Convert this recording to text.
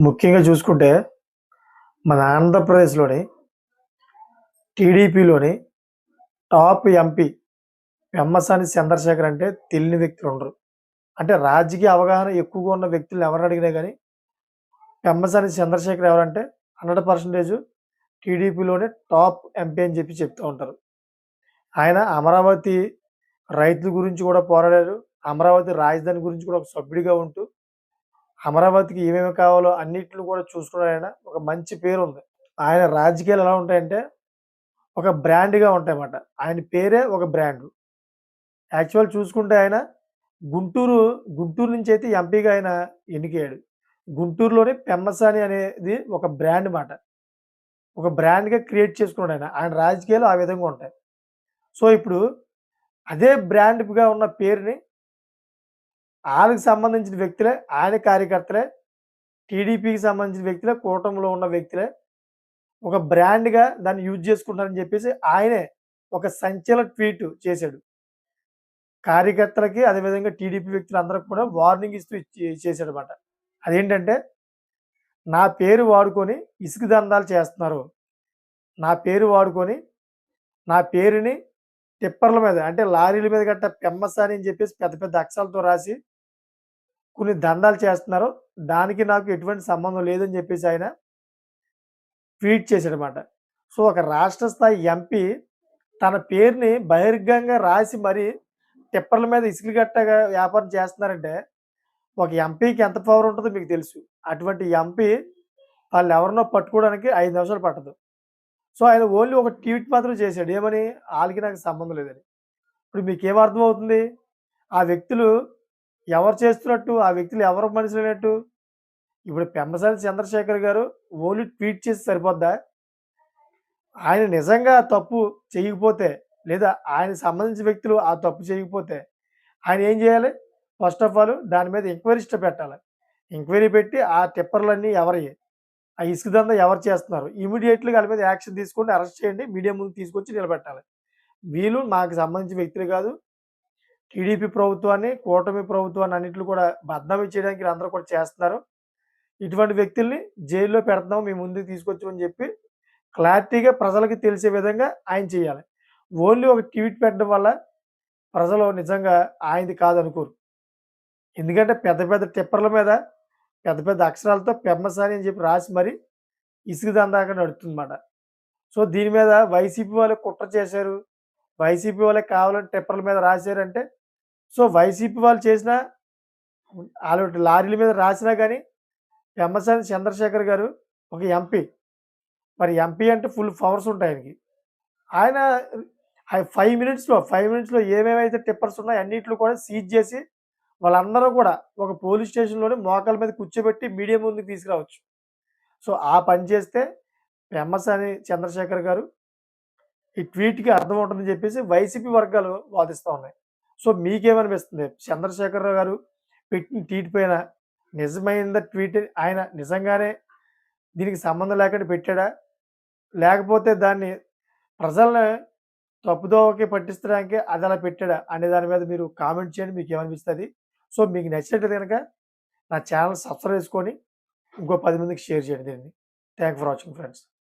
ముఖ్యంగా చూసుకుంటే మన ఆంధ్రప్రదేశ్‌లోని టీడీపీలోని టాప్ ఎంపీ పెమ్మసాని చంద్రశేఖర్ అంటే తెలియని వ్యక్తులు ఉండరు. అంటే రాజకీయ అవగాహన ఎక్కువగా ఉన్న వ్యక్తులు ఎవరిని అడిగినా కానీ పెమ్మసాని చంద్రశేఖర్ ఎవరంటే 100% టీడీపీలోనే టాప్ ఎంపీ అని చెప్పి చెప్తూ ఉంటారు. ఆయన అమరావతి రైతుల గురించి కూడా పోరాడారు. అమరావతి రాజధాని గురించి కూడా ఒక సభ్యుడిగా ఉంటూ అమరావతికి ఏమేమి కావాలో అన్నిటిని కూడా చూసుకున్నాడు ఆయన. ఒక మంచి పేరు ఉంది ఆయన రాజకీయాలు ఎలా ఉంటాయంటే ఒక బ్రాండ్‌గా ఉంటాయన్నమాట. ఆయన పేరే ఒక బ్రాండ్. యాక్చువల్ చూసుకుంటే ఆయన గుంటూరు, గుంటూరు నుంచి అయితే ఎంపీగా ఆయన ఎన్నికయ్యాడు. గుంటూరులోనే పెమ్మసాని అనేది ఒక బ్రాండ్ మాట. ఒక బ్రాండ్‌గా క్రియేట్ చేసుకున్నాడు ఆయన. ఆయన రాజకీయాలు ఆ విధంగా ఉంటాయి. సో, ఇప్పుడు అదే బ్రాండ్‌గా ఉన్న పేరుని ఆయనకు సంబంధించిన వ్యక్తులే, ఆయన కార్యకర్తలే, టీడీపీకి సంబంధించిన వ్యక్తులే, కూటమిలో ఉన్న వ్యక్తులే ఒక బ్రాండ్‌గా దాన్ని యూజ్ చేసుకుంటారని చెప్పేసి ఆయనే ఒక సంచలన ట్వీట్ చేశాడు. కార్యకర్తలకి అదేవిధంగా టీడీపీ వ్యక్తులందరికి కూడా వార్నింగ్ ఇస్తూ చేశాడు అనమాట అదేంటంటే నా పేరు వాడుకొని ఇసుక దందాలు చేస్తున్నారు. నా పేరు వాడుకొని నా పేరుని టిప్పర్ల మీద అంటే లారీల మీద గట్ట పెమ్మసాని అని చెప్పేసి పెద్ద పెద్ద అక్షరాలతో రాసి కొన్ని దండాలు చేస్తున్నారు. దానికి నాకు ఎటువంటి సంబంధం లేదని చెప్పేసి ఆయన ట్వీట్ చేశాడనమాట సో, ఒక రాష్ట్ర స్థాయి ఎంపీ తన పేరుని బహిర్గంగా రాసి మరి టిప్పర్ల మీద ఇసుక గట్టగా వ్యాపారం చేస్తున్నారంటే ఒక ఎంపీకి ఎంత పవర్ ఉంటుందో మీకు తెలుసు. అటువంటి ఎంపీ వాళ్ళు ఎవరినో పట్టుకోవడానికి ఐదు నిమిషాలు పట్టదు. సో, ఆయన ఓన్లీ ఒక ట్వీట్ మాత్రం చేశాడు. ఏమని? వాళ్ళకి నాకు సంబంధం లేదని. ఇప్పుడు మీకేం అర్థమవుతుంది? ఆ వ్యక్తులు ఎవరు చేస్తున్నట్టు? ఆ వ్యక్తులు ఎవరు మనుషులైనట్టు? ఇప్పుడు పెమ్మసాని చంద్రశేఖర్ గారు ఓన్లీ ట్వీట్ చేసి సరిపోద్దా? ఆయన నిజంగా తప్పు చేయకపోతే లేదా ఆయన సంబంధించిన వ్యక్తులు ఆ తప్పు చేయకపోతే ఆయన ఏం చేయాలి? ఫస్ట్ ఆఫ్ ఆల్ దాని మీద ఎంక్వైరీ పెట్టాలి. ఎంక్వైరీ పెట్టి ఆ టిప్పర్‌లన్నీ ఎవరి ఆ ఇసుక దందా ఎవరు చేస్తున్నారు? ఇమీడియట్లీ వాళ్ళ మీద యాక్షన్ తీసుకోండి. అరెస్ట్ చేయండి. మీడియా ముందు తీసుకొచ్చి నిలబెట్టాలి. వీళ్ళు నాకు సంబంధించిన వ్యక్తులు కాదు. టీడీపీ ప్రభుత్వాన్ని, కూటమి ప్రభుత్వాన్ని అన్నింటిని కూడా బద్నామీ చేయడానికి అందరూ కూడా చేస్తున్నారు. ఇటువంటి వ్యక్తుల్ని జైల్‌లో పెడుతున్నాం. మీ ముందుకు తీసుకొచ్చామని చెప్పి క్లారిటీగా ప్రజలకి తెలిసే విధంగా ఆయన చేయాలి. ఓన్లీ ఒక ట్వీట్ పెట్టడం వల్ల ప్రజలు నిజంగా ఆయనది కాదనుకోరు. ఎందుకంటే పెద్ద పెద్ద టిప్పర్ల మీద పెద్ద పెద్ద అక్షరాలతో పెమ్మసాని అని చెప్పి రాసి మరి ఇసుక దందాక నడుతుందన్నమాట. సో, దీని మీద వైసీపీ వాళ్ళు కుట్ర చేశారు. వైసీపీ వాళ్ళే కావాలని టిప్పర్ల మీద రాశారంటే సో, వైసీపీ వాళ్ళు చేసిన ఆళ్ళు లారీల మీద రాసినా కానీ పెమ్మసాని చంద్రశేఖర్ గారు ఒక ఎంపీ. మరి ఎంపీ అంటే ఫుల్ పవర్స్ ఉంటాయి ఆయనకి. ఆయన ఫైవ్ మినిట్స్‌లో ఫైవ్ మినిట్స్‌లో ఏమేమైతే టిప్పర్స్ ఉన్నాయో అన్నింటిలో కూడా సీజ్ చేసి వాళ్ళందరూ కూడా ఒక పోలీస్ స్టేషన్‌లోనే మోకాళ్ళ మీద కూర్చోబెట్టి మీడియా ముందుకు తీసుకురావచ్చు. సో, ఆ పని చేస్తే పెమ్మసాని చంద్రశేఖర్ గారు ఈ ట్వీట్‌కి అర్థం ఉంటుందని చెప్పేసి వైసీపీ వర్గాలు వాదిస్తూ ఉన్నాయి. సో, మీకేమనిపిస్తుంది? చంద్రశేఖర్ గారు పెట్టిన ట్వీట్ పైన నిజమైన ట్వీట్ ఆయన నిజంగానే దీనికి సంబంధం లేకుండా పెట్టాడా? లేకపోతే దాన్ని ప్రజల్ని తప్పుదోవకి పట్టించడానికి అది అలా పెట్టాడా? అనే దాని మీద మీరు కామెంట్ చేయండి. మీకు ఏమనిపిస్తుంది సో, మీకు నచ్చినట్లయితే కనుక నా ఛానల్ సబ్స్క్రైబ్ చేసుకొని ఇంకో పది మందికి షేర్ చేయండి దీన్ని. Thank for watching friends.